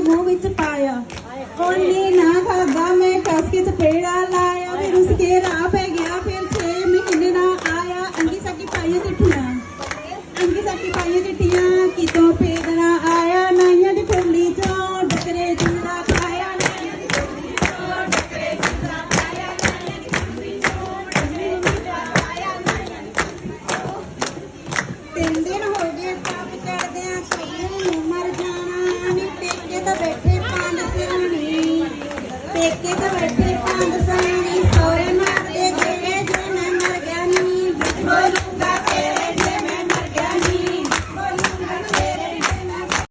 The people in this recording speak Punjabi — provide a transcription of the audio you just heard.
ਦੇ ਮੂੰਹ ਵਿੱਚ ਪਾਇਆ। ਕੋਲੀ ਨਾ ਖਾਦਾ, ਮੈਂ ਕਾਫੀ ਪੇੜਾ ਲਾਇਆ। ਫਿਰ ਉਸ ਕੇ ਰਾਹ ਪੈ ਗਿਆ, ਫਿਰ 6 ਮਹੀਨੇ ਨਾ ਆਇਆ। ਅੰਗੀ ਸਾਕੀ ਪਾਈਆਂ ਚਿੱਠੀਆਂ ਅੰਗੀ ਸਾਕੀ ਪਾਈਆਂ ਚਿੱਠੀਆਂ ਕਿਤੋਂ ਪੇ देखते तो बैठते कांद सयानी सौरे